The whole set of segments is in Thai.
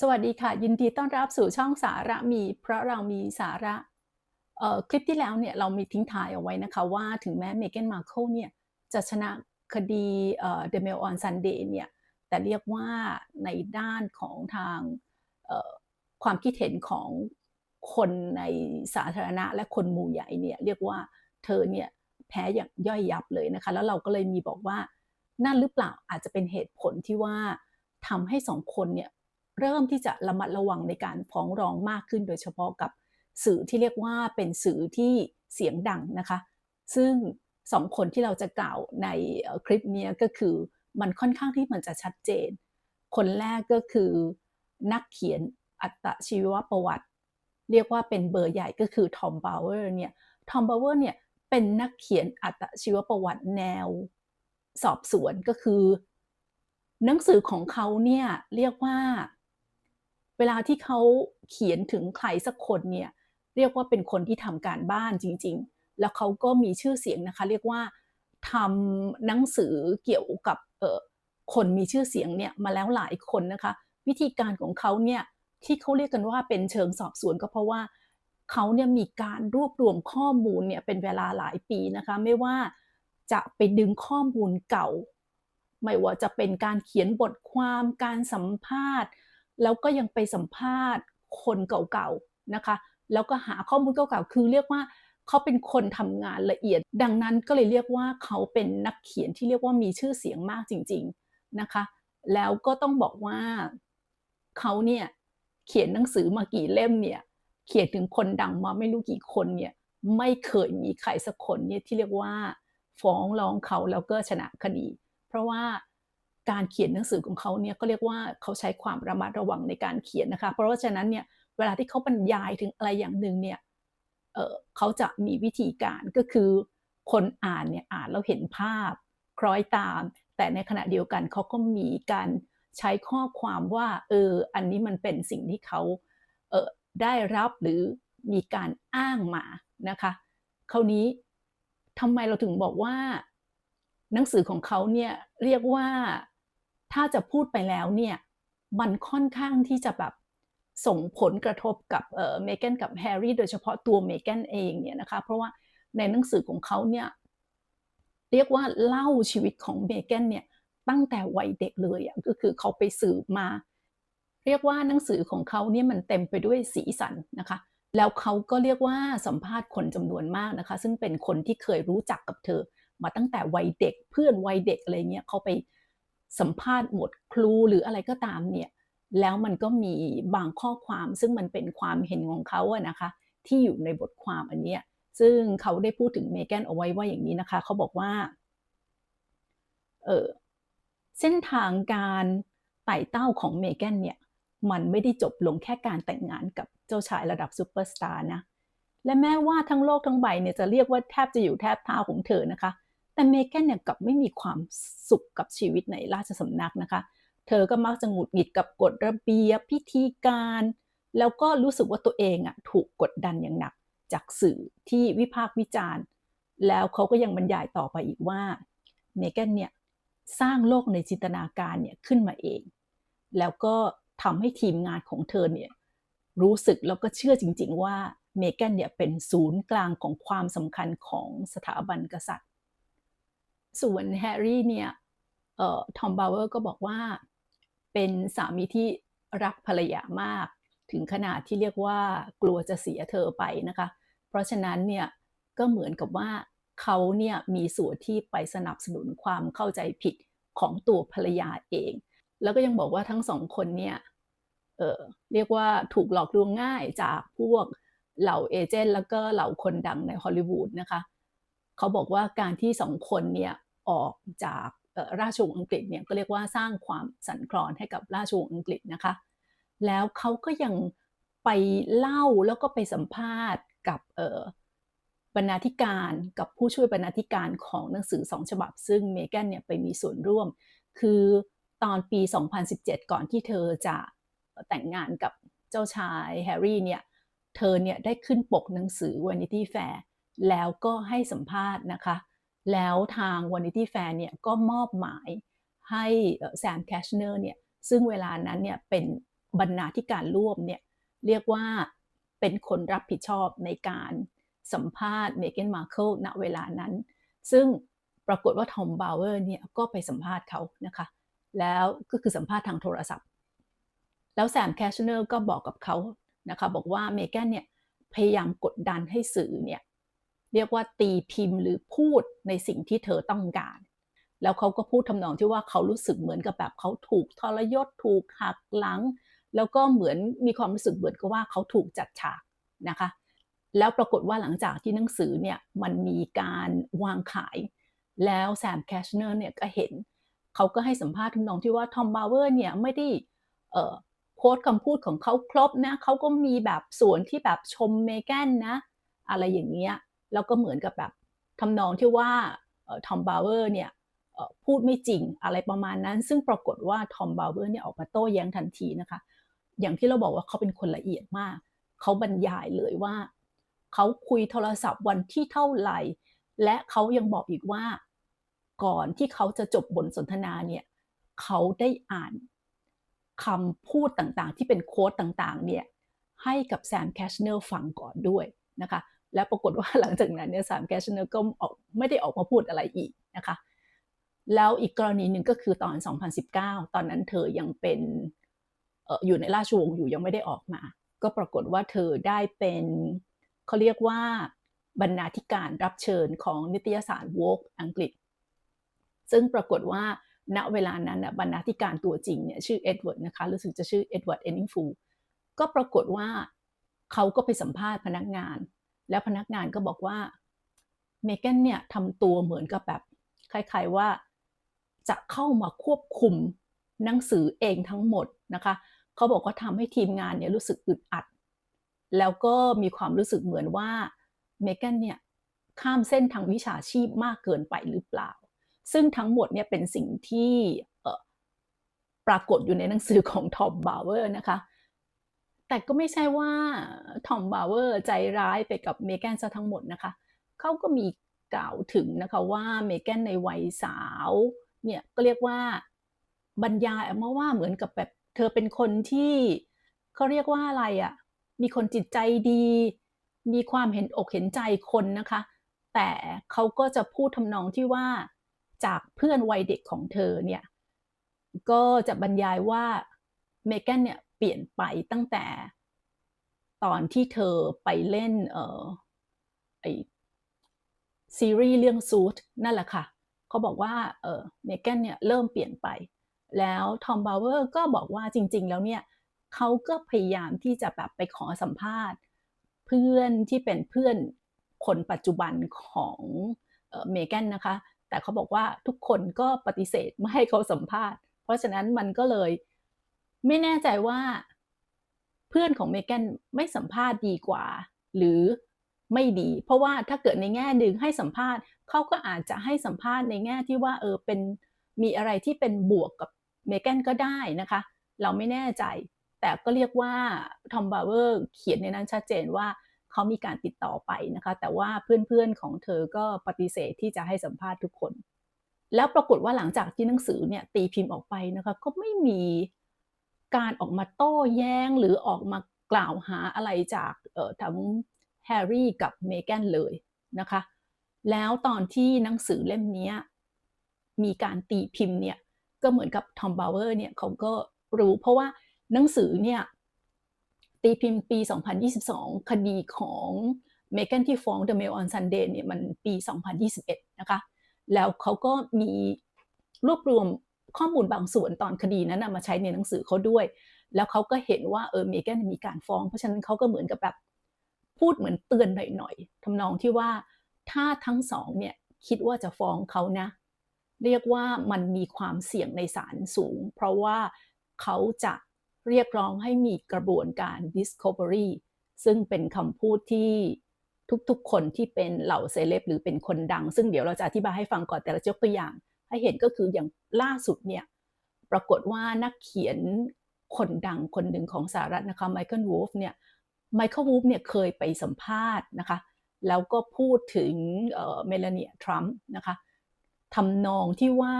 สวัสดีค่ะ ยินดีต้อนรับสู่ช่องสาระมี เพราะเรามีสาระเอ่อคลิปที่แล้วเนี่ยเรามีทิ้งท้ายเอาไว้นะคะว่าถึงแม้เม g ก a n มา r ค l e เนี่ยจะชนะคดีเอ่อ The Mail on Sunday เนี่ยแต่เรียกว่าในด้านของทางเอ่อความคิดเห็นของคนในสาธารณะและคนหมู่ใหญ่เนี่ยเรียกว่าเธอเนี่ยแพ้อย่างย่อยยับเลยนะคะ แล้วเราก็เลยมีบอกว่านั่นหรือเปล่าอาจจะเป็นเหตุผลที่ว่าทำให้สองคนเนี่ย เริ่มที่จะระมัดระวังในการฟ้องร้องมากขึ้น โดยเฉพาะกับสื่อที่เรียกว่าเป็นสื่อที่เสียงดังนะคะ ซึ่งสองคนที่เราจะกล่าวในคลิปนี้ก็คือมันค่อนข้างที่มันจะชัดเจน คนแรกก็คือนักเขียนอัตชีวประวัติ เรียกว่าเป็นเบอร์ใหญ่ก็คือทอมบาวเวอร์เนี่ยทอมบาวเวอร์เนี่ยเป็นนักเขียนอัตชีวประวัติแนวสอบสวนก็คือ หนังสือของเขาเนี่ยเรียกว่า เวลาที่เขาเขียนถึงใครสักคนเนี่ยเรียกว่าเป็นคนที่ทำการบ้านจริง ๆ แล้วเขาก็มีชื่อเสียงนะคะ เรียกว่าทำหนังสือเกี่ยวกับคนมีชื่อเสียงเนี่ยมาแล้วหลายคนนะคะ วิธีการของเขาเนี่ยที่เขาเรียกกันว่าเป็นเชิงสอบสวนก็เพราะว่าเขาเนี่ยมีการรวบรวมข้อมูลเนี่ยเป็นเวลาหลายปีนะคะ ไม่ว่าจะไปดึงข้อมูลเก่า ไม่ว่าจะเป็นการเขียนบทความการสัมภาษณ์ แล้วก็ยังไปสัมภาษณ์คนเก่าๆนะคะ แล้วก็หาข้อมูลเก่าๆ คือเรียกว่าเขาเป็นคนทำงานละเอียด ดังนั้นก็เลยเรียกว่าเขาเป็นนักเขียนที่เรียกว่ามีชื่อเสียงมากจริง ๆนะคะ แล้วก็ต้องบอกว่าเขาเนี่ยเขียนหนังสือมากี่เล่มเนี่ย เขียนถึงคนดังมาไม่รู้กี่คนเนี่ย ไม่เคยมีใครสักคนเนี่ยที่เรียกว่าฟ้องร้องเขาแล้วก็ชนะคดี เพราะว่า การเขียนหนังสือของเขาเนี่ยก็เรียกว่าเขาใช้ความระมัดระวังในการเขียนนะคะ เพราะว่าฉะนั้นเนี่ยเวลาที่เขาบรรยายถึงอะไรอย่างหนึ่งเนี่ยเเขาจะมีวิธีการก็คือคนอ่านเนี่ยอ่านแล้วเห็นภาพ คล้อยตาม แต่ในขณะเดียวกันเขาก็มีการใช้ข้อความว่าเอออันนี้มันเป็นสิ่งที่เขาเออได้รับหรือมีการอ้างมานะคะคราวนี้ทำไมเราถึงบอกว่า หนังสือของเขาเนี่ยเรียกว่า ถ้าจะพูดไปแล้วเนี่ยมันค่อนข้างที่จะแบบส่งผลกระทบกับเมแกนกับแฮร์รี่โดยเฉพาะตัวเมแกนเองเนี่ยนะคะเพราะว่าในหนังสือของเขาเนี่ยเรียกว่าเล่าชีวิตของเมแกนเนี่ยตั้งแต่วัยเด็กเลยอะก็คือเขาไปสืบมา เรียกว่าหนังสือของเขาเนี่ยมันเต็มไปด้วยสีสันนะคะ แล้วเขาก็เรียกว่าสัมภาษณ์คนจำนวนมากนะคะ ซึ่งเป็นคนที่เคยรู้จักกับเธอ มาตั้งแต่วัยเด็กเพื่อนวัยเด็กอะไรเงี้ยเขาไป สัมภาษณ์หมดครูหรืออะไรก็ตามเนี่ยแล้วมันก็มีบางข้อความซึ่งมันเป็นความเห็นของเขาอะนะคะที่อยู่ในบทความอันนี้ซึ่งเขาได้พูดถึงเมแกนเอาไว้ว่าอย่างนี้นะคะเขาบอกว่าเออเส้นทางการไต่เต้าของเมแกนเนี่ยมันไม่ได้จบลงแค่การแต่งงานกับเจ้าชายระดับซูเปอร์สตาร์นะและแม้ว่าทั้งโลกทั้งใบเนี่ยจะเรียกว่าแทบจะอยู่แทบเท้าของเธอนะคะ แต่เมแกนเนี่ยกลับไม่มีความสุขกับชีวิตในราชสำนักนะคะ เธอก็มักจะหงุดหงิดกับกฎระเบียบพิธีการ แล้วก็รู้สึกว่าตัวเองอะถูกกดดันอย่างหนักจากสื่อที่วิพากษ์วิจารณ์ แล้วเขาก็ยังบรรยายต่อไปอีกว่าเมแกนเนี่ยสร้างโลกในจินตนาการเนี่ยขึ้นมาเอง แล้วก็ทำให้ทีมงานของเธอเนี่ยรู้สึกแล้วก็เชื่อจริง ๆ ว่าเมแกนเนี่ยเป็นศูนย์กลางของความสำคัญของสถาบันกษัตริย์ ส่วนแฮร์รี่เนี่ยทอมบาวเวอร์ก็บอกว่าเป็นสามีที่รักภรรยามาก ถึงขนาดที่เรียกว่ากลัวจะเสียเธอไปนะคะ เพราะฉะนั้นเนี่ยก็เหมือนกับว่าเขาเนี่ยมีส่วนที่ไปสนับสนุนความเข้าใจผิดของตัวภรรยาเอง แล้วก็ยังบอกว่าทั้งสองคนเนี่ยเเรียกว่าถูกหลอกลวงง่ายจากพวกเหล่าเอเจนต์แล้วก็เหล่าคนดังในฮอลลีวูดนะคะ เขาบอกว่าการที่สองคนเนี่ย ออกจากราชวงศ์อังกฤษเนี่ยก็เรียกว่าสร้างความสั่นคลอนให้กับราชวงศ์อังกฤษนะคะ แล้วเขาก็ยังไปเล่าแล้วก็ไปสัมภาษณ์กับบรรณาธิการกับผู้ช่วยบรรณาธิการของหนังสือสองฉบับ ซึ่งเมแกนเนี่ยไปมีส่วนร่วม คือตอนปี 2017 ก่อนที่เธอจะแต่งงานกับเจ้าชายแฮร์รี่เนี่ย เธอเนี่ยได้ขึ้นปกหนังสือ Vanity Fair แล้วก็ให้สัมภาษณ์นะคะ แล้วทาง Vanity Fair เนี่ยก็มอบหมายให้แซมแคชเนอร์เนี่ยซึ่งเวลานั้นเนี่ยเป็นบรรณาธิการร่วมเนี่ยเรียกว่าเป็นคนรับผิดชอบในการสัมภาษณ์เมแกนมาเคิลณเวลานั้น ซึ่งปรากฏว่าทอมบาวเวอร์เนี่ยก็ไปสัมภาษณ์เขานะคะ แล้วก็คือสัมภาษณ์ทางโทรศัพท์ แล้วแซมแคชเนอร์ก็บอกกับเขานะคะบอกว่าเมแกนเนี่ยพยายามกดดันให้สื่อเนี่ย เรียกว่าตีพิมพ์หรือพูดในสิ่งที่เธอต้องการ แล้วเขาก็พูดทำนองที่ว่าเขารู้สึกเหมือนกับแบบเขาถูกทรยศถูกหักหลัง แล้วก็เหมือนมีความรู้สึกเหมือนกับว่าเขาถูกจัดฉากนะคะ แล้วปรากฏว่าหลังจากที่หนังสือเนี่ยมันมีการวางขาย แล้วแซมแคชเนอร์เนี่ยก็เห็น เขาก็ให้สัมภาษณ์ทำนองที่ว่าทอมบาวเวอร์เนี่ยไม่ได้โค้ดคำพูดของเขาครบนะเขาก็มีแบบส่วนที่แบบชมเมแกนนะ อะไรอย่างเงี้ย แล้วก็เหมือนกับแบบทำนองที่ว่าทอมบาวเวอร์เนี่ยพูดไม่จริงอะไรประมาณนั้น ซึ่งปรากฏว่าทอมบาวเวอร์เนี่ยออกมาโต้แย้งทันทีนะคะ อย่างที่เราบอกว่าเขาเป็นคนละเอียดมาก เขาบรรยายเลยว่า เขาคุยโทรศัพท์วันที่เท่าไหร่ และเขายังบอกอีกว่าก่อนที่เขาจะจบบทสนทนาเนี่ยเขาได้อ่านคำพูดต่างๆ ที่เป็นโค้ดต่างๆเนี่ยให้กับแซมแคชเนอร์ฟังก่อนด้วยนะคะ และปรากฏว่าหลังจากนั้นเนี่ยสามแกชเนอร์ก็ออกไม่ได้ออกมาพูดอะไรอีกนะคะ แล้วอีกกรณีหนึ่งก็คือตอน 2019 ตอนนั้นเธอยังเป็นออยู่ในราชวงศ์อยู่ยังไม่ได้ออกมา ก็ปรากฏว่าเธอได้เป็นเขาเรียกว่าบรรณาธิการรับเชิญของนิตยสาร Vogue อังกฤษ ซึ่งปรากฏว่าณเวลานั้นบรรณาธิการตัวจริงเนี่ยชื่อเอ็ดเวิร์ดนะคะรู้สึกจะชื่อเอ็ดเวิร์ดเอนนิงฟูก็ปรากฏว่าเขาก็ไปสัมภาษณ์พนักงาน แล้วพนักงานก็บอกว่าเมแกนเนี่ยทำตัวเหมือนกับแบบคล้ายๆว่าจะเข้ามาควบคุมหนังสือเองทั้งหมดนะคะเขาบอกว่าทำให้ทีมงานเนี่ยรู้สึกอึดอัด แล้วก็มีความรู้สึกเหมือนว่าเมแกนเนี่ยข้ามเส้นทางวิชาชีพมากเกินไปหรือเปล่า ซึ่งทั้งหมดเนี่ยเป็นสิ่งที่ปรากฏอยู่ในหนังสือของทอมบาวเวอร์นะคะ แต่ก็ไม่ใช่ว่าทอมบาวเวอร์ใจร้ายไปกับเมแกนซะทั้งหมดนะคะเขาก็มีกล่าวถึงนะคะว่าเมแกนในวัยสาวเนี่ยก็เรียกว่าบรรยายออกมาว่าเหมือนกับแบบเธอเป็นคนที่เขาเรียกว่าอะไรอะ่ะมีคนจิตใจดี มีความเห็นอกเห็นใจคนนะคะ แต่เขาก็จะพูดทำนองที่ว่าจากเพื่อนวัยเด็กของเธอเนี่ยก็จะบรรยายว่าเมแกนเนี่ย เปลี่ยนไปตั้งแต่ตอนที่เธอไปเล่นเออไอซีรีส์เรื่องซูทนั่นแหละค่ะเขาบอกว่าเออเมแกนเนี่ยเริ่มเปลี่ยนไป แล้วทอมบาวเวอร์ก็บอกว่าจริง ๆ แล้วเนี่ยเขาก็พยายามที่จะแบบไปขอสัมภาษณ์ เพื่อนที่เป็นเพื่อนคนปัจจุบันของเมแกนนะคะ แต่เขาบอกว่าทุกคนก็ปฏิเสธไม่ให้เขาสัมภาษณ์ เพราะฉะนั้นมันก็เลย ไม่แน่ใจว่าเพื่อนของเมแกนไม่สัมภาษณ์ดีกว่า หรือไม่ดี เพราะว่าถ้าเกิดในแง่หนึ่งให้สัมภาษณ์เขาก็อาจจะให้สัมภาษณ์ในแง่ที่ว่าเออเป็นมีอะไรที่เป็นบวกกับเมแกนก็ได้นะคะ เราไม่แน่ใจ แต่ก็เรียกว่าทอมบาเวอร์เขียนในนั้นชัดเจนว่าเขามีการติดต่อไปนะคะ แต่ว่าเพื่อนๆของเธอก็ปฏิเสธที่จะให้สัมภาษณ์ทุกคน แล้วปรากฏว่าหลังจากที่หนังสือเนี่ยตีพิมพ์ออกไปนะคะ ก็ไม่มี การออกมาโต้แย้งหรือออกมากล่าวหาอะไรจากทั้งแฮร์รี่กับเมแกนเลยนะคะ แล้วตอนที่หนังสือเล่มนี้มีการตีพิมพ์เนี่ยก็เหมือนกับทอมบาวเวอร์เนี่ยเขาก็รู้เพราะว่าหนังสือเนี่ยตีพิมพ์ปี 2022 คดีของเมแกนที่ฟ้อง The Mail on Sunday เนี่ยมันปี 2021 นะคะ แล้วเขาก็มีรวบรวม ข้อมูลบางส่วนตอนคดีนั้นมาใช้ในหนังสือเขาด้วย แล้วเขาก็เห็นว่าเออเมแกนมีการฟ้อง เพราะฉะนั้นเขาก็เหมือนกับแบบพูดเหมือนเตือนหน่อยๆทำนองที่ว่าถ้าทั้งสองเนี่ยคิดว่าจะฟ้องเขานะ เรียกว่ามันมีความเสี่ยงในศาลสูง เพราะว่าเขาจะเรียกร้องให้มีกระบวนการ discovery ซึ่งเป็นคำพูดที่ทุกๆ คนที่เป็นเหล่าเซเลบหรือเป็นคนดัง ซึ่งเดี๋ยวเราจะอธิบายให้ฟังก่อนแต่ละยกตัวอย่าง ให้เห็นก็คืออย่างล่าสุดเนี่ยปรากฏว่านักเขียนคนดังคนหนึ่งของสหรัฐนะคะไมเคิลวูฟเนี่ยไมเคิลวูฟเนี่ยเคยไปสัมภาษณ์นะคะแล้วก็พูดถึงเมลานีทรัมป์นะคะทำนองที่ว่า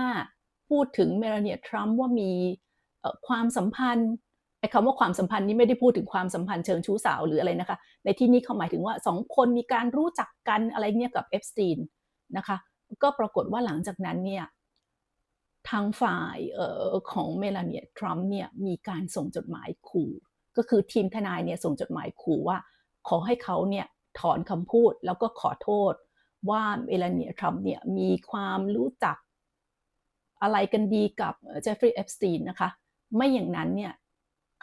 พูดถึงเมลานีทรัมป์ว่ามีความสัมพันธ์ไอ้คำว่าความสัมพันธ์นี้ไม่ได้พูดถึงความสัมพันธ์เชิงชู้สาวหรืออะไรนะคะ ในที่นี้เขาหมายถึงว่าสองคนมีการรู้จักกันอะไรเงี้ยกับเอฟสตีนนะคะ ก็ปรากฏว่าหลังจากนั้นเนี่ย ทางฝ่ายออของเมลานีทรัมป์เนี่ยมีการส่งจดหมายขู่ก็คือทีมทนายเนี่ยส่งจดหมายขู่ว่า ขอให้เขาเนี่ยถอนคำพูดแล้วก็ขอโทษ ว่าเมลานีทรัมป์เนี่ยมีความรู้จักอะไรกันดีกับเจฟฟรีย์เอฟสตีนนะคะ ไม่อย่างนั้นเนี่ย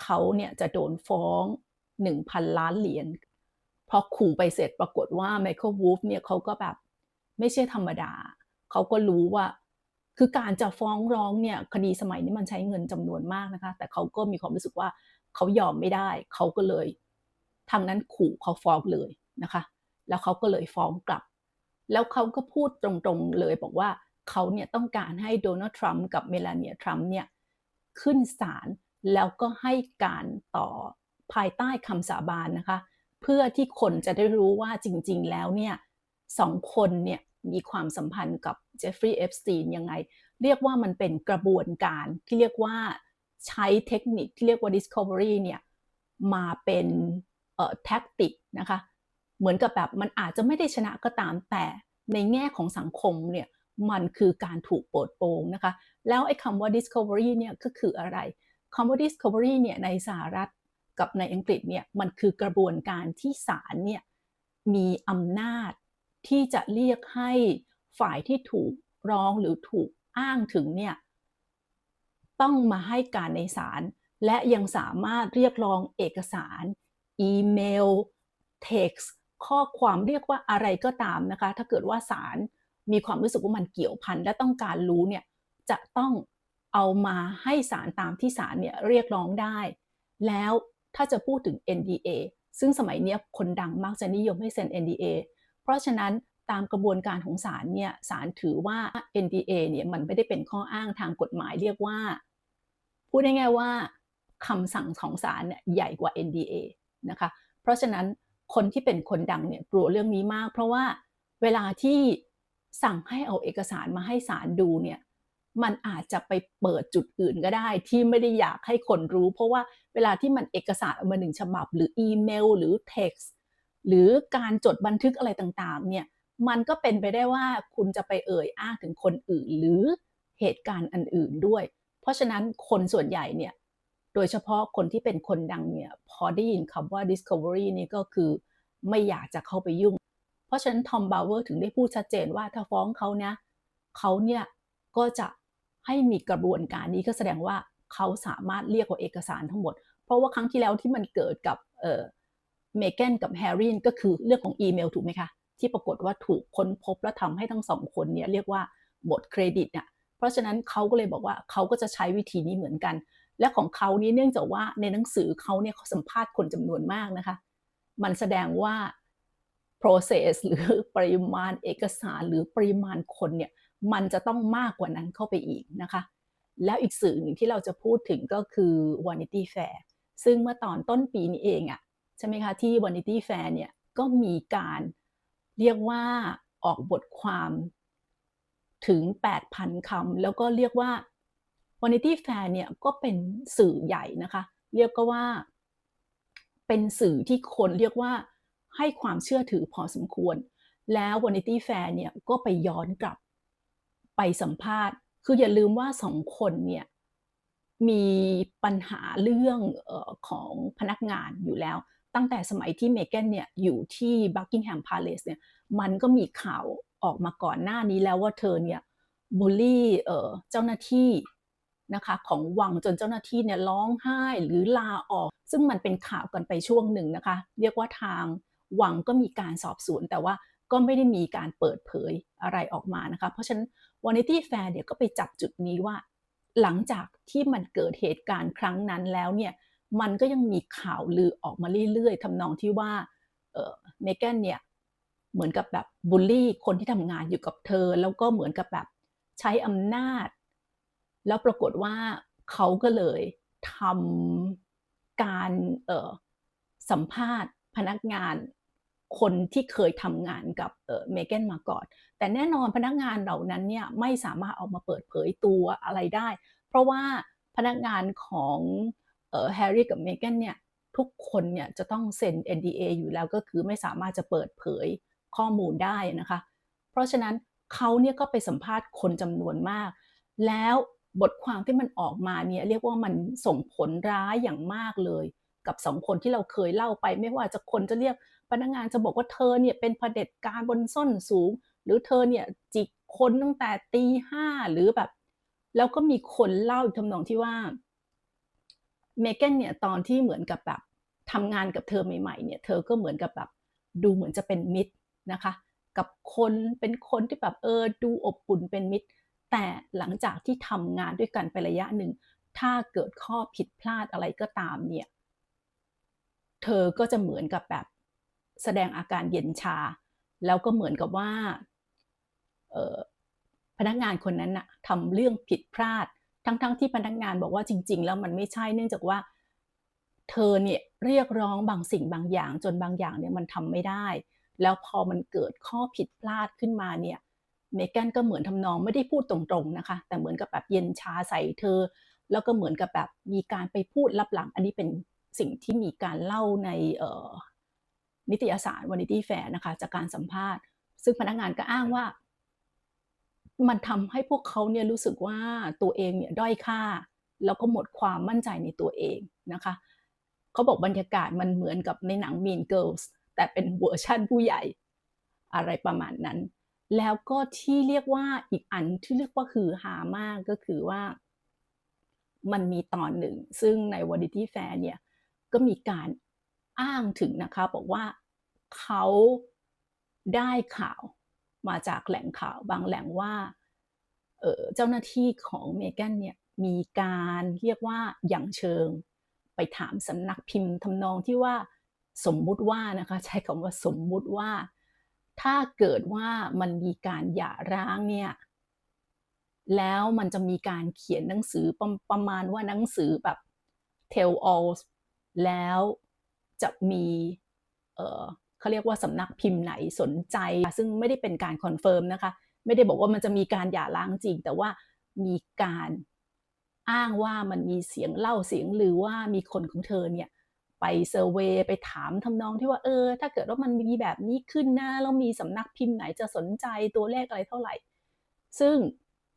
เขาเนี่ยจะโดนฟ้อง 1,000 ล้านเหรียญพอขู่ไปเสร็จปรากฏว่าไมเคิลวูฟเนี่ยเขาก็แบบไม่ใช่ธรรมดา เขาก็รู้ว่า คือการจะฟ้องร้องเนี่ยคดีสมัยนี้มันใช้เงินจำนวนมากนะคะ แต่เขาก็มีความรู้สึกว่าเขายอมไม่ได้ เขาก็เลยทางนั้นขู่เขาฟ้องเลยนะคะ แล้วเขาก็เลยฟ้องกลับ แล้วเขาก็พูดตรงๆเลยบอกว่าเขาเนี่ยต้องการให้โดนัลด์ทรัมป์กับเมลานีทรัมป์เนี่ยขึ้นศาลแล้วก็ให้การต่อภายใต้คำสาบานนะคะ เพื่อที่คนจะได้รู้ว่าจริง ๆ แล้วเนี่ยสองคนเนี่ย มีความสัมพันธ์กับเจฟฟรีย์เอฟสตีนยังไง เรียกว่ามันเป็นกระบวนการที่เรียกว่าใช้เทคนิคที่เรียกว่า discovery เนี่ยมาเป็นเอ่อแท็กติกนะคะเหมือนกับแบบมันอาจจะไม่ได้ชนะก็ตามแต่ในแง่ของสังคมเนี่ยมันคือการถูกโปรดโปงนะคะ แล้วไอ้คำว่า discovery เนี่ยก็คืออะไรคำว่า discovery เนี่ยในสหรัฐกับในอังกฤษเนี่ยมันคือกระบวนการที่ศาลเนี่ยมีอำนาจ ที่จะเรียกให้ฝ่ายที่ถูกร้องหรือถูกอ้างถึงเนี่ยต้องมาให้การในศาลและยังสามารถเรียกร้องเอกสาร อีเมล text ข้อความเรียกว่าอะไรก็ตามนะคะ ถ้าเกิดว่าศาลมีความรู้สึกว่ามันเกี่ยวพันและต้องการรู้เนี่ยจะต้องเอามาให้ศาลตามที่ศาลเนี่ยเรียกร้องได้ แล้วถ้าจะพูดถึง NDA ซึ่งสมัยนี้คนดังมักจะนิยมให้เซ็น NDA เพราะฉะนั้นตามกระบวนการของศาลเนี่ยศาลถือว่า NDA เนี่ยมันไม่ได้เป็นข้ออ้างทางกฎหมายเรียกว่า พูดง่ายๆว่าคำสั่งของศาลเนี่ยใหญ่กว่า NDA นะคะเพราะฉะนั้นคนที่เป็นคนดังเนี่ยกลัวเรื่องนี้มาก เพราะว่าเวลาที่สั่งให้เอาเอกสารมาให้ศาลดูเนี่ยมันอาจจะไปเปิดจุดอื่นก็ได้ ที่ไม่ได้อยากให้คนรู้ เพราะว่าเวลาที่มันเอกสารออกมาหนึ่งฉบับ หรืออีเมล หรือ text หรือการจดบันทึกอะไรต่างๆเนี่ยมันก็เป็นไปได้ว่าคุณจะไปเอ่ยอ้างถึงคนอื่น หรือเหตุการณ์อันอื่นด้วย เพราะฉะนั้นคนส่วนใหญ่เนี่ยโดยเฉพาะคนที่เป็นคนดังเนี่ยพอได้ยินคำว่า discovery นี่ก็คือไม่อยากจะเข้าไปยุ่ง เพราะฉะนั้นทอมบาวเวอร์ถึงได้พูดชัดเจนว่าถ้าฟ้องเขาเนี่ยเขาเนี่ยก็จะให้มีกระบวนการนี้ก็แสดงว่าเขาสามารถเรียกว่าเอกสารทั้งหมด เพราะว่าครั้งที่แล้วที่มันเกิดกับเเมแกนกับแฮร์รี่ก็คือเรื่องของอีเมลถูกไหมคะที่ปรากฏว่าถูกค้นพบและทำให้ทั้งสองคนเนี่ยเรียกว่าหมดเครดิตเนี่ยเพราะฉะนั้นเขาก็เลยบอกว่าเขาก็จะใช้วิธีนี้เหมือนกัน และของเขานี้เนื่องจากว่าในหนังสือเขาเนี่ยเขาสัมภาษณ์คนจำนวนมากนะคะ มันแสดงว่า process หรือปริมาณเอกสารหรือปริมาณคนเนี่ยมันจะต้องมากกว่านั้นเข้าไปอีกนะคะ แล้วอีกสื่อหนึ่งที่เราจะพูดถึงก็คือ Vanity Fair ซึ่งเมื่อตอนต้นปีนี้เองอะ ใช่ไหมคะ ที่ Vanity Fair เนี่ยก็มีการเรียกว่าออกบทความถึง 8,000 คำ แล้วก็เรียกว่า Vanity Fair เนี่ยก็เป็นสื่อใหญ่นะคะ เรียกก็ว่าเป็นสื่อที่คนเรียกว่าให้ความเชื่อถือพอสมควร แล้ว Vanity Fair เนี่ยก็ไปย้อนกลับไปสัมภาษณ์ คืออย่าลืมว่าสองคนเนี่ยมีปัญหาเรื่องออของพนักงานอยู่แล้ว ตั้งแต่สมัยที่เมแกนเนี่ยอยู่ที่บักกิงแฮมพาเลสเนี่ยมันก็มีข่าวออกมาก่อนหน้านี้แล้วว่าเธอเนี่ยบูลลี่เจ้าหน้าที่นะคะของวังจนเจ้าหน้าที่เนี่ยร้องไห้หรือลาออก ซึ่งมันเป็นข่าวกันไปช่วงหนึ่งนะคะ เรียกว่าทางวังก็มีการสอบสวน แต่ว่าก็ไม่ได้มีการเปิดเผยอะไรออกมานะคะ เพราะฉะนั้น Vanity Fair เนี่ยวก็ไปจับจุดนี้ว่า หลังจากที่มันเกิดเหตุการณ์ครั้งนั้นแล้วเนี่ย มันก็ยังมีข่าวลือออกมาเรื่อยๆทำนองที่ว่าเมแกนเนี่ยเหมือนกับแบบบูลลี่คนที่ทำงานอยู่กับเธอ แล้วก็เหมือนกับแบบใช้อำนาจ แล้วปรากฏว่าเขาก็เลยทำการสัมภาษณ์พนักงานคนที่เคยทำงานกับเมแกนมาก่อน แต่แน่นอนพนักงานเหล่านั้นเนี่ยไม่สามารถออกมาเปิดเผยตัวอะไรได้ เพราะว่าพนักงานของ แฮร์รี่กับเมแกนเนี่ยทุกคนเนี่ยจะต้องเซ็น NDA อยู่แล้วก็คือไม่สามารถจะเปิดเผยข้อมูลได้นะคะ เพราะฉะนั้นเขาเนี่ยก็ไปสัมภาษณ์คนจำนวนมาก แล้วบทความที่มันออกมาเนี่ยเรียกว่ามันส่งผลร้ายอย่างมากเลย กับสองคนที่เราเคยเล่าไป ไม่ว่าจะคนจะเรียกพนักงานจะบอกว่าเธอเนี่ยเป็นเผด็จการบนส้นสูง หรือเธอเนี่ยจิกคนตั้งแต่ตีห้าหรือแบบ แล้วก็มีคนเล่าอีกทำนองที่ว่า เมแกนเนี่ยตอนที่เหมือนกับแบบทำงานกับเธอใหม่ๆเนี่ยเธอก็เหมือนกับแบบดูเหมือนจะเป็นมิตรนะคะ กับคนเป็นคนที่แบบเออดูอบอุ่นเป็นมิตร แต่หลังจากที่ทำงานด้วยกันไประยะหนึ่ง ถ้าเกิดข้อผิดพลาดอะไรก็ตามเนี่ยเธอก็จะเหมือนกับแบบแสดงอาการเย็นชา แล้วก็เหมือนกับว่าพนักงานคนนั้นน่ะทำเรื่องผิดพลาด ทั้งๆทที่พนักงานบอกว่าจริง ๆ แล้วมันไม่ใช่เนื่องจากว่า เธอเนี่ยเรียกร้องบางสิ่งบางอย่าง จนบางอย่างเนี่ยมันทำไม่ได้ แล้วพอมันเกิดข้อผิดพลาดขึ้นมาเนี่ยเมแกนก็เหมือนทำนองไม่ได้พูดตรงๆนะคะ แต่เหมือนกับแบบเย็นชาใส่เธอ แล้วก็เหมือนกับแบบมีการไปพูดลับหลัง อันนี้เป็นสิ่งที่มีการเล่าในนิตยสารวานิตี้แฟร์นะคะจากการสัมภาษณ์ ซึ่งพนักงานก็อ้างว่า มันทำให้พวกเขาเนี่ยรู้สึกว่าตัวเองเนี่ยด้อยค่า แล้วก็หมดความมั่นใจในตัวเองนะคะเขาบอกบรรยากาศมันเหมือนกับในหนัง Mean Girls แต่เป็นเวอร์ชั่นผู้ใหญ่อะไรประมาณนั้น แล้วก็ที่เรียกว่าอีกอันที่เรียกว่าคือหามากก็คือว่า มันมีตอนหนึ่ง ซึ่งใน Vanity Fair เนี่ยก็มีการอ้างถึงนะคะ บอกว่าเขาได้ข่าว มาจากแหล่งข่าวบางแหล่งว่าเจ้าหน้าที่ของเมแกนเนี่ยมีการเรียกว่าอย่างเชิง ไปถามสำนักพิมพ์ทำนองที่ว่าสมมุติว่านะคะใช้คำว่าสมมุติว่า ถ้าเกิดว่ามันมีการหย่าร้างเนี่ยแล้วมันจะมีการเขียนหนังสือประประมาณว่าหนังสือแบบ tell all แล้วจะมี เขาเรียกว่าสำนักพิมพ์ไหนสนใจ ซึ่งไม่ได้เป็นการคอนเฟิร์มนะคะ ไม่ได้บอกว่ามันจะมีการหย่าร้างจริง แต่ว่ามีการอ้างว่ามันมีเสียงเล่าเสียงหรือว่ามีคนของเธอเนี่ยไปเซอร์เวยไปถามทำนองที่ว่าเออ ถ้าเกิดว่ามันมีแบบนี้ขึ้นนะแล้วมีสำนักพิมพ์ไหนจะสนใจตัวเลขอะไรเท่าไหร่ ซึ่ง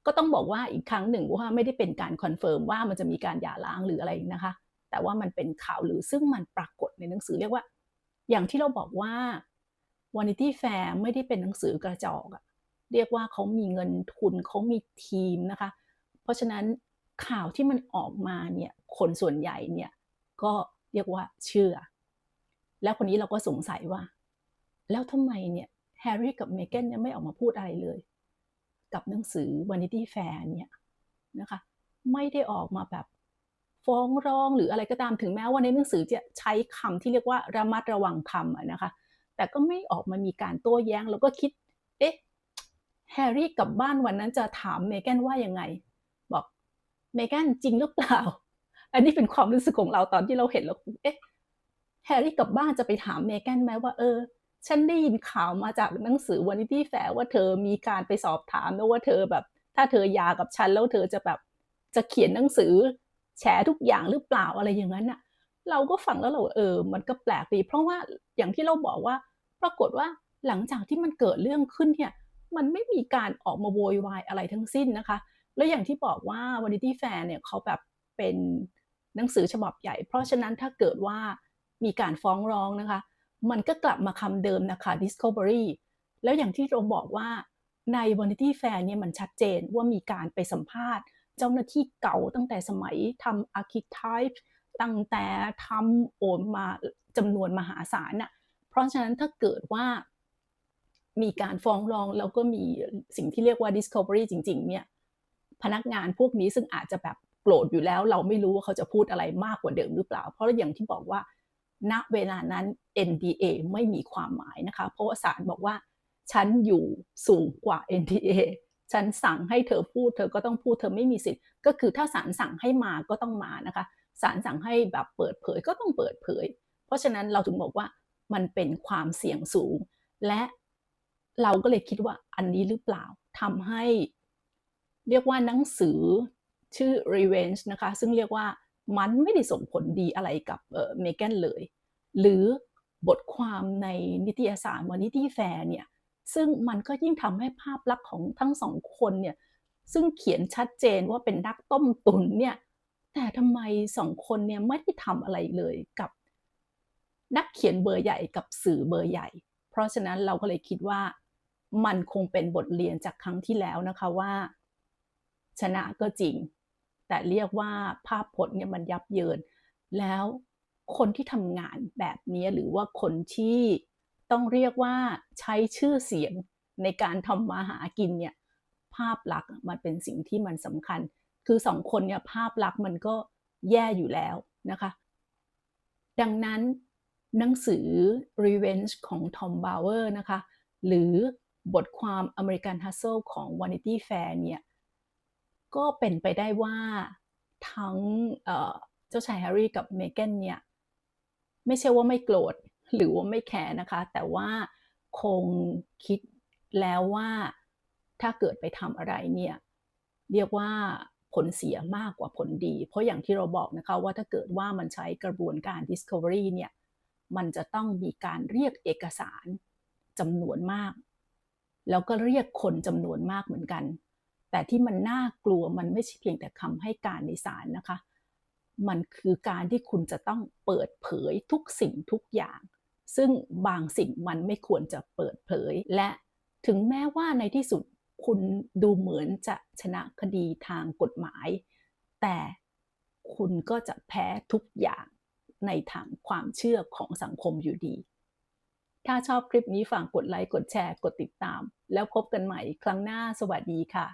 ก็ต้องบอกว่าอีกครั้งหนึ่งว่าไม่ได้เป็นการคอนเฟิร์มว่ามันจะมีการหย่าร้างหรืออะไรนะคะ แต่ว่ามันเป็นข่าวหรือซึ่งมันปรากฏในหนังสือเรียกว่า อย่างที่เราบอกว่า Vanity Fair ไม่ได้เป็นหนังสือกระจอกอะเรียกว่าเขามีเงินทุนเขามีทีมนะคะ เพราะฉะนั้นข่าวที่มันออกมาเนี่ยคนส่วนใหญ่เนี่ยก็เรียกว่าเชื่อ แล้วคนนี้เราก็สงสัยว่า แล้วทำไมเนี่ยแฮร์รี่กับเมแกนเนี่ยไม่ออกมาพูดอะไรเลย กับหนังสือ Vanity Fair เนี่ยนะคะ ไม่ได้ออกมาแบบ ฟ้องร้องหรืออะไรก็ตามถึงแม้ว่าในหนังสือจะใช้คำที่เรียกว่าระมัดระวังคำนะคะ แต่ก็ไม่ออกมามีการโต้แย้ง แล้วก็คิด เอ๊ะแฮร์รี่กลับบ้านวันนั้นจะถามเมแกนว่ายังไง บอกเมแกนจริงหรือเปล่า อันนี้เป็นความรู้สึกของเราตอนที่เราเห็นแล้วเอ๊ะแฮร์รี่กลับบ้านจะไปถามเมแกนไหมว่าเออ ฉันได้ยินข่าวมาจากหนังสือวันนี้แฝว่าเธอมีการไปสอบถามนะว่าเธอแบบ ถ้าเธอหยากับฉันแล้วเธอจะแบบจะเขียนหนังสือ แฉทุกอย่างหรือเปล่าอะไรอย่างนั้นน่ะ เราก็ฟังแล้วเราเออ มันก็แปลกดี เพราะว่าอย่างที่เราบอกว่า ปรากฏว่าหลังจากที่มันเกิดเรื่องขึ้นเนี่ย มันไม่มีการออกมาโวยวายอะไรทั้งสิ้นนะคะ แล้วอย่างที่บอกว่า Vanity Fair เนี่ยเขาแบบเป็นหนังสือฉบับใหญ่ เพราะฉะนั้นถ้าเกิดว่ามีการฟ้องร้องนะคะ มันก็กลับมาคำเดิมนะคะ Discovery แล้วอย่างที่เราบอกว่าใน Vanity Fair เนี่ยมันชัดเจนว่ามีการไปสัมภาษณ์ เจ้าหน้าที่เก่าตั้งแต่สมัยทำอาร์คิไทป์ตั้งแต่ทำโอนมาจำนวนมหาศาลน่ะ เพราะฉะนั้นถ้าเกิดว่ามีการฟ้องร้องแล้วก็มีสิ่งที่เรียกว่า discovery จริง ๆ เนี่ย พนักงานพวกนี้ซึ่งอาจจะแบบโกรธอยู่แล้ว เราไม่รู้ว่าเขาจะพูดอะไรมากกว่าเดิมหรือเปล่า เพราะอย่างที่บอกว่า ณเวลานั้น NDA ไม่มีความหมายนะคะ เพราะว่าศาลบอกว่า ฉันอยู่สูงกว่า NDA ฉันสั่งให้เธอพูด เธอก็ต้องพูด เธอไม่มีสิทธิ์ ก็คือถ้าศาลสั่งให้มาก็ต้องมานะคะ ศาลสั่งให้แบบเปิดเผยก็ต้องเปิดเผย เพราะฉะนั้นเราถึงบอกว่ามันเป็นความเสี่ยงสูง และเราก็เลยคิดว่าอันนี้หรือเปล่าทำให้ เรียกว่าหนังสือชื่อ Revenge นะคะ ซึ่งเรียกว่ามันไม่ได้ส่งผลดีอะไรกับเมแกนเลย หรือบทความในนิตยสารวานิตี้แฟร์เนี่ย ซึ่งมันก็ยิ่งทำให้ภาพลักษณ์ของทั้งสองคนเนี่ยซึ่งเขียนชัดเจนว่าเป็นนักต้มตุนเนี่ยแต่ทำไมสองคนเนี่ยไม่ได้ทำอะไรเลยกับนักเขียนเบอร์ใหญ่กับสื่อเบอร์ใหญ่ เพราะฉะนั้นเราก็เลยคิดว่ามันคงเป็นบทเรียนจากครั้งที่แล้วนะคะว่า ชนะก็จริง แต่เรียกว่าภาพพจน์เนี่ยมันยับเยิน แล้วคนที่ทำงานแบบนี้หรือว่าคนที่ ต้องเรียกว่าใช้ชื่อเสียงในการทำมาหากินเนี่ยภาพลักษณ์มันเป็นสิ่งที่มันสำคัญ คือสองคนเนี่ยภาพลักษณ์มันก็แย่อยู่แล้วนะคะ ดังนั้นหนังสือ Revenge ของ Tom Bauer นะคะ หรือบทความ American Hustle ของ Vanity Fair เนี่ย ก็เป็นไปได้ว่าทั้งเจ้าชายแฮร์รี่กับเมแกนเนี่ย ไม่ใช่ว่าไม่โกรธ หรือว่าไม่แคร์นะคะ แต่ว่าคงคิดแล้วว่าถ้าเกิดไปทำอะไรเนี่ยเรียกว่าผลเสียมากกว่าผลดี เพราะอย่างที่เราบอกนะคะว่าถ้าเกิดว่ามันใช้กระบวนการ Discovery เนี่ยมันจะต้องมีการเรียกเอกสารจำนวนมาก แล้วก็เรียกคนจำนวนมากเหมือนกัน แต่ที่มันน่ากลัวมันไม่ใช่เพียงแต่คำให้การในศาลนะคะ มันคือการที่คุณจะต้องเปิดเผยทุกสิ่งทุกอย่าง ซึ่งบางสิ่งมันไม่ควรจะเปิดเผย และถึงแม้ว่าในที่สุดคุณดูเหมือนจะชนะคดีทางกฎหมาย แต่คุณก็จะแพ้ทุกอย่างในทางความเชื่อของสังคมอยู่ดี ถ้าชอบคลิปนี้ฝากกดไลค์ กดแชร์ กดติดตาม แล้วพบกันใหม่ครั้งหน้าสวัสดีค่ะ